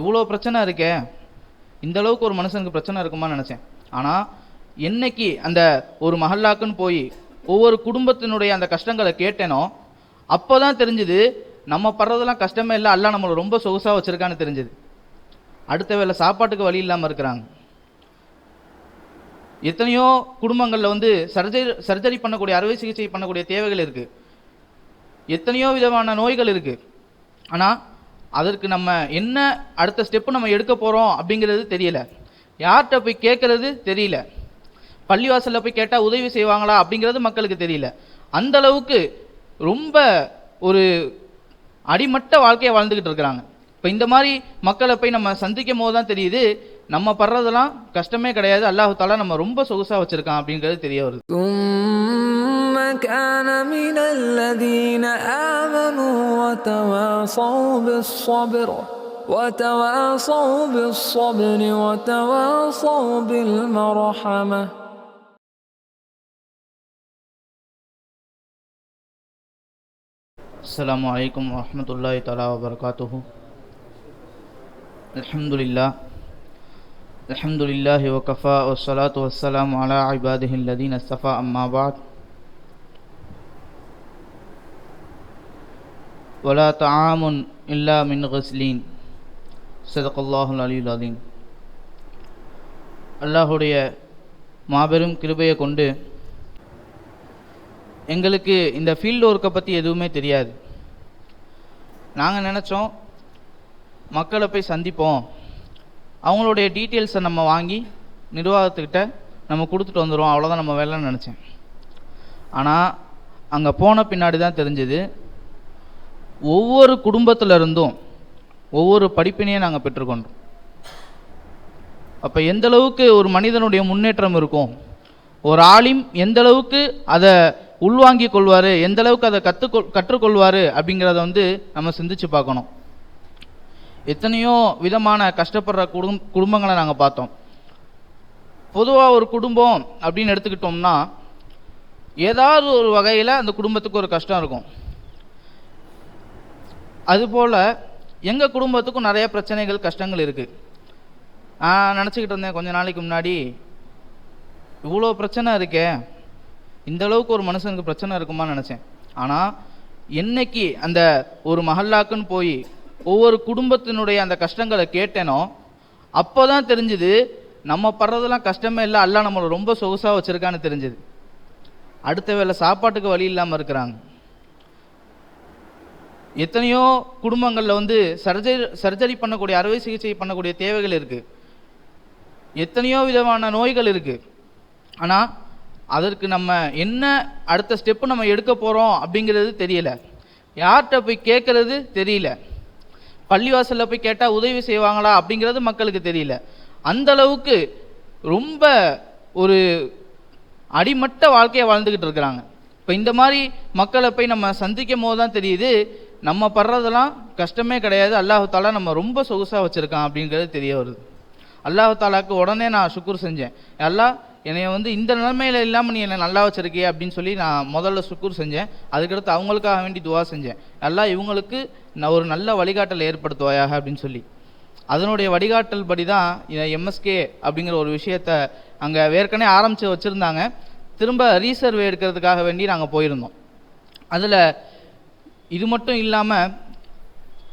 இவ்வளோ பிரச்சனை இருக்கே. இந்த அளவுக்கு ஒரு மனுஷனுக்கு பிரச்சனை இருக்குமான்னு நினச்சேன். ஆனால் என்னைக்கு அந்த ஒரு மஹல்லாக்குன்னு போய் ஒவ்வொரு குடும்பத்தினுடைய அந்த கஷ்டங்களை கேட்டேனோ அப்போ தான் தெரிஞ்சுது நம்ம படுறதெல்லாம் கஷ்டமே இல்லை அல்லாஹ் நம்மளை ரொம்ப சொகுசாக வச்சுருக்கான்னு தெரிஞ்சுது. அடுத்த வேளை சாப்பாட்டுக்கு வழி இல்லாமல் இருக்கிறாங்க. எத்தனையோ குடும்பங்களில் வந்து சர்ஜரி சர்ஜரி பண்ணக்கூடிய அறுவை சிகிச்சை பண்ணக்கூடிய தேவைகள் இருக்குது எத்தனையோ விதமான நோய்கள் இருக்குது ஆனால் அதற்கு நம்ம என்ன அடுத்த ஸ்டெப்பு நம்ம எடுக்க போகிறோம் அப்படிங்கிறது தெரியல. யார்கிட்ட போய் கேட்கறது தெரியல. பள்ளிவாசலில் போய் கேட்டால் உதவி செய்வாங்களா அப்படிங்கிறது மக்களுக்கு தெரியல. அந்த அளவுக்கு ரொம்ப ஒரு அடிமட்ட வாழ்க்கையை வாழ்ந்துக்கிட்டு இருக்கிறாங்க. இப்போ இந்த மாதிரி மக்களை போய் நம்ம சந்திக்கும் போது தான் தெரியுது நம்ம படுறதெல்லாம் கஷ்டமே கிடையாது. அல்லாஹு தாலா நம்ம ரொம்ப சொகுசாக வச்சுருக்கான் அப்படிங்கிறது தெரிய வருது. وتواصوا بالصبر وتواصوا بالصبر وتواصوا بالمرحمة. السلام عليكم ورحمة الله تعالى وبركاته. الحمد لله. الحمد لله وكفى والصلاة والسلام على عباده الذين اصطفى أما بعد. வலா தாமுன் இல்லா மின் ஹஸ்லீன் சதகல்லாஹுல் அலியுல் அதீம் அல்லாஹுடைய மாபெரும் கிருபையை கொண்டு எங்களுக்கு இந்த ஃபீல்டு ஒர்க்கை பற்றி எதுவுமே தெரியாது. நாங்கள் நினச்சோம் மக்களை போய் சந்திப்போம் அவங்களுடைய டீட்டெயில்ஸை நம்ம வாங்கி நிர்வாகத்துக்கிட்ட நம்ம கொடுத்துட்டு வந்துடுவோம் அவ்வளோதான் நம்ம வேலைன்னு நினச்சேன் ஆனால் அங்கே போன பின்னாடி தான் தெரிஞ்சது ஒவ்வொரு குடும்பத்திலிருந்தும் ஒவ்வொரு படிப்பினையும் நாங்கள் பெற்றுக்கொண்டோம். அப்போ எந்த அளவுக்கு ஒரு மனிதனுடைய முன்னேற்றம் இருக்கும்? ஒரு ஆலிம் எந்த அளவுக்கு அதை உள்வாங்கி கொள்வார்? எந்த அளவுக்கு அதை கற்றுக்கொள் கற்றுக்கொள்வார்? அப்படிங்கிறத வந்து நம்ம சிந்திச்சு பார்க்கணும். எத்தனையோ விதமான கஷ்டப்படுற குடும் குடும்பங்களை நாங்கள் பார்த்தோம். பொதுவாக ஒரு குடும்பம் அப்படின்னு எடுத்துக்கிட்டோம்னா ஏதாவது ஒரு வகையில் அந்த குடும்பத்துக்கு ஒரு கஷ்டம் இருக்கும். அதுபோல் எங்கள் குடும்பத்துக்கும் நிறைய பிரச்சனைகள் கஷ்டங்கள் இருக்குது நான் நினச்சிக்கிட்டு இருந்தேன் கொஞ்ச நாளைக்கு முன்னாடி இவ்வளோ பிரச்சனை இருக்கே இந்த அளவுக்கு ஒரு மனுஷனுக்கு பிரச்சனை இருக்குமான்னு நினச்சேன். ஆனால் என்னைக்கு அந்த ஒரு மஹல்லாக்குன்னு போய் ஒவ்வொரு குடும்பத்தினுடைய அந்த கஷ்டங்களை கேட்டேனோ அப்போ தான் தெரிஞ்சுது நம்ம படுறதெல்லாம் கஷ்டமே இல்லை அல்லாஹ் நம்மளை ரொம்ப சொகுசாக வச்சுருக்கான்னு தெரிஞ்சுது. அடுத்த வேளை சாப்பாட்டுக்கு வழி இல்லாமல் இருக்கிறாங்க. எத்தனையோ குடும்பங்களில் வந்து சர்ஜரி சர்ஜரி பண்ணக்கூடிய அறுவை சிகிச்சை பண்ணக்கூடிய தேவைகள் இருக்குது எத்தனையோ விதமான நோய்கள் இருக்குது ஆனால் அதற்கு நம்ம என்ன அடுத்த ஸ்டெப்பு நம்ம எடுக்க போகிறோம் அப்படிங்கிறது தெரியல. யார்கிட்ட போய் கேட்குறது தெரியல. பள்ளிவாசலில் போய் கேட்டால் உதவி செய்வாங்களா அப்படிங்கிறது மக்களுக்கு தெரியல. அந்த அளவுக்கு ரொம்ப ஒரு அடிமட்ட வாழ்க்கையை வாழ்ந்துக்கிட்டு இருக்கிறாங்க. இப்போ இந்த மாதிரி மக்களை போய் நம்ம சந்திக்கும் போது தான் தெரியுது நம்ம படுறதெல்லாம் கஷ்டமே கிடையாது. அல்லாஹு தாலா நம்ம ரொம்ப சொகுசாக வச்சுருக்கான் அப்படிங்கிறது தெரிய வருது. அல்லாஹு தாலாவுக்கு உடனே நான் சுக்குர் செஞ்சேன். எல்லாம் என்னைய வந்து இந்த நிலைமையில் இல்லாமல் நீ என்னை நல்லா வச்சுருக்கிய அப்படின்னு சொல்லி நான் முதல்ல சுக்குர் செஞ்சேன். அதுக்கடுத்து அவங்களுக்காக வேண்டி துவா செஞ்சேன். எல்லாம் இவங்களுக்கு நான் ஒரு நல்ல வழிகாட்டலை ஏற்படுத்துவாயாக அப்படின்னு சொல்லி. அதனுடைய வழிகாட்டல் படி தான் எம்எஸ்கே அப்படிங்கிற ஒரு விஷயத்த அங்கே ஏற்கனவே ஆரம்பித்து வச்சுருந்தாங்க. திரும்ப ரீசர்வே எடுக்கிறதுக்காக வேண்டி நாங்கள் போயிருந்தோம். அதில் இது மட்டும் இல்லாமல்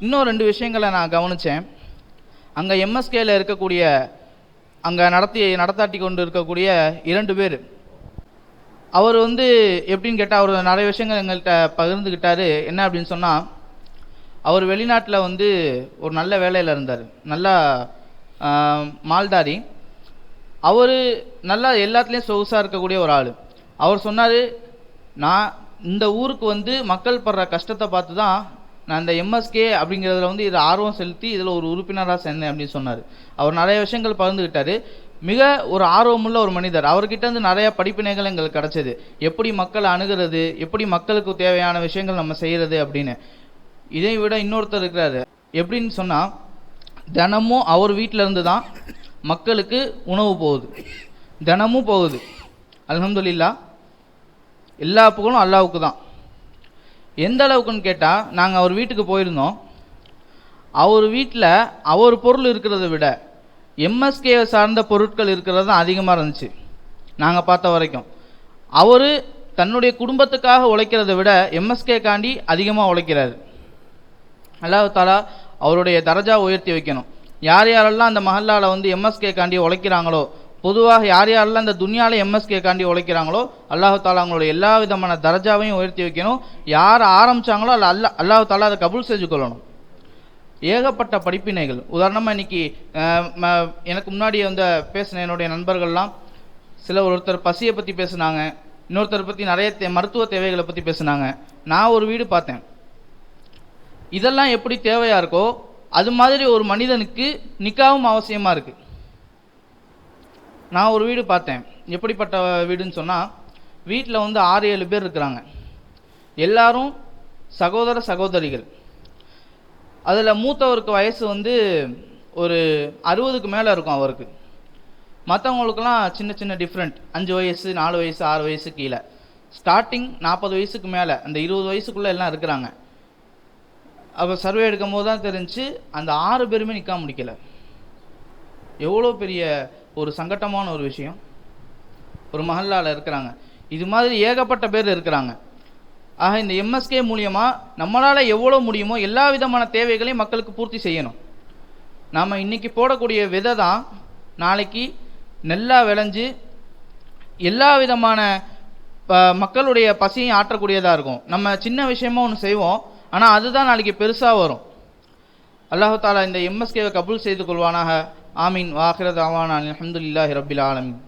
இன்னும் ரெண்டு விஷயங்களை நான் கவனித்தேன் அங்கே எம்எஸ்கேயில் இருக்கக்கூடிய அங்கே நடத்தி நடத்தாட்டி கொண்டு இருக்கக்கூடிய இரண்டு பேர். அவர் வந்து எப்படின்னு கேட்டால் அவர் நிறைய விஷயங்கள் எங்கள்கிட்ட பகிர்ந்துக்கிட்டார் என்ன அப்படின்னு சொன்னால் அவர் வெளிநாட்டில் வந்து ஒரு நல்ல வேலையில் இருந்தார். நல்லா மால்தாரி. அவர் நல்லா எல்லாத்துலேயும் சொகுசாக இருக்கக்கூடிய ஒரு ஆள். அவர் சொன்னார் நான் இந்த ஊருக்கு வந்து மக்கள் படுற கஷ்டத்தை பார்த்து தான் நான் இந்த எம்எஸ்கே அப்படிங்கிறதுல வந்து இதில் ஆர்வம் செலுத்தி இதில் ஒரு உறுப்பினராக சேர்ந்தேன் அப்படின்னு சொன்னார். அவர் நிறைய விஷயங்கள் பகிர்ந்துக்கிட்டாரு மிக ஒரு ஆர்வமுள்ள ஒரு மனிதர். அவர்கிட்ட இருந்து நிறைய படிப்பினைகள் எங்களுக்கு கிடைச்சது. எப்படி மக்களை அணுகிறது? எப்படி மக்களுக்கு தேவையான விஷயங்கள் நம்ம செய்கிறது அப்படின்னு. இதை விட இன்னொருத்தர் இருக்கிறாரு. எப்படின்னு சொன்னால் தினமும் அவர் வீட்டிலேருந்து தான் மக்களுக்கு உணவு போகுது. தினமும் போகுது. அலமதுல்லா எல்லா புகழும் அல்லாவுக்கு தான் எந்த அளவுக்குன்னு கேட்டால் நாங்கள் அவர் வீட்டுக்கு போயிருந்தோம். அவர் வீட்டில் அவர் பொருள் இருக்கிறத விட எம்எஸ்கேவை சார்ந்த பொருட்கள் இருக்கிறது தான் அதிகமாக இருந்துச்சு. நாங்கள் பார்த்த வரைக்கும். அவர் தன்னுடைய குடும்பத்துக்காக உழைக்கிறத விட எம்எஸ்கே காண்டி அதிகமாக உழைக்கிறாரு. அல்லாஹ் தாலா அவருடைய தரஜா உயர்த்தி வைக்கணும். யார் யாரெல்லாம் அந்த மஹல்லாவில் வந்து எம்எஸ்கே காண்டி உழைக்கிறாங்களோ பொதுவாக யார் யாரெல்லாம் இந்த துன்யாவில் எம்எஸ்கே காண்டி உழைக்கிறாங்களோ அல்லாஹ் தாலா அவங்களோட எல்லா விதமான தரஜாவையும் உயர்த்தி வைக்கணும். யார் ஆரம்பிச்சாங்களோ அல்ல அல்லா அல்லாஹ் தாலா அதை கபூல் செஞ்சு கொள்ளணும். ஏகப்பட்ட படிப்பினைகள். உதாரணமாக இன்னைக்கு ம- எனக்கு முன்னாடி வந்த பேசின என்னுடைய நண்பர்கள்லாம் சில ஒருத்தர் பசியை பற்றி பேசுனாங்க இன்னொருத்தர் பற்றி நிறைய தே- மருத்துவ தேவைகளை பற்றி பேசுனாங்க. நான் ஒரு வீடு பார்த்தேன். இதெல்லாம் எப்படி தேவையாக இருக்கோ அது மாதிரி ஒரு மனிதனுக்கு நிக்காவும் அவசியமாக இருக்குது நான் ஒரு வீடு பார்த்தேன். எப்படிப்பட்ட வீடுன்னு சொன்னால் வீட்டில் வந்து ஆறு ஏழு பேர் இருக்கிறாங்க. எல்லாரும் சகோதர சகோதரிகள். அதில் மூத்தவருக்கு வயசு வந்து ஒரு அறுபதுக்கு மேலே இருக்கும் அவருக்கு. மற்றவங்களுக்கெல்லாம் சின்ன சின்ன டிஃப்ரெண்ட் அஞ்சு வயசு நாலு வயசு ஆறு வயசு கீழே. ஸ்டார்டிங் நாற்பது வயசுக்கு மேலே அந்த இருபது வயசுக்குள்ளே எல்லாம் இருக்கிறாங்க. அப்போ சர்வே எடுக்கும் போது தான் தெரிஞ்சு அந்த ஆறு பேருமே நிற்காம முடிக்கலை. எவ்வளோ பெரிய ஒரு சங்கட்டமான ஒரு விஷயம். ஒரு மஹல்லாவில் இருக்கிறாங்க. இது மாதிரி ஏகப்பட்ட பேர் இருக்கிறாங்க. ஆக இந்த எம்எஸ்கே மூலியமாக நம்மளால் எவ்வளோ முடியுமோ எல்லா விதமான தேவைகளையும் மக்களுக்கு பூர்த்தி செய்யணும். நாம் இன்னைக்கு போடக்கூடிய விதை தான் நாளைக்கு நெல்லாக விளைஞ்சு எல்லா விதமான ப- மக்களுடைய பசியும் ஆற்றக்கூடியதாக இருக்கும். நம்ம சின்ன விஷயமா ஒன்று செய்வோம். ஆனால் அதுதான் நாளைக்கு பெருசாக வரும். அல்லாஹாலா இந்த எம்எஸ்கேவை கபூல் செய்து கொள்வானாக. ஆமீன் வாஹிரத் அவான் அலமதுல்லாஹி ரபில் ஆலமீன்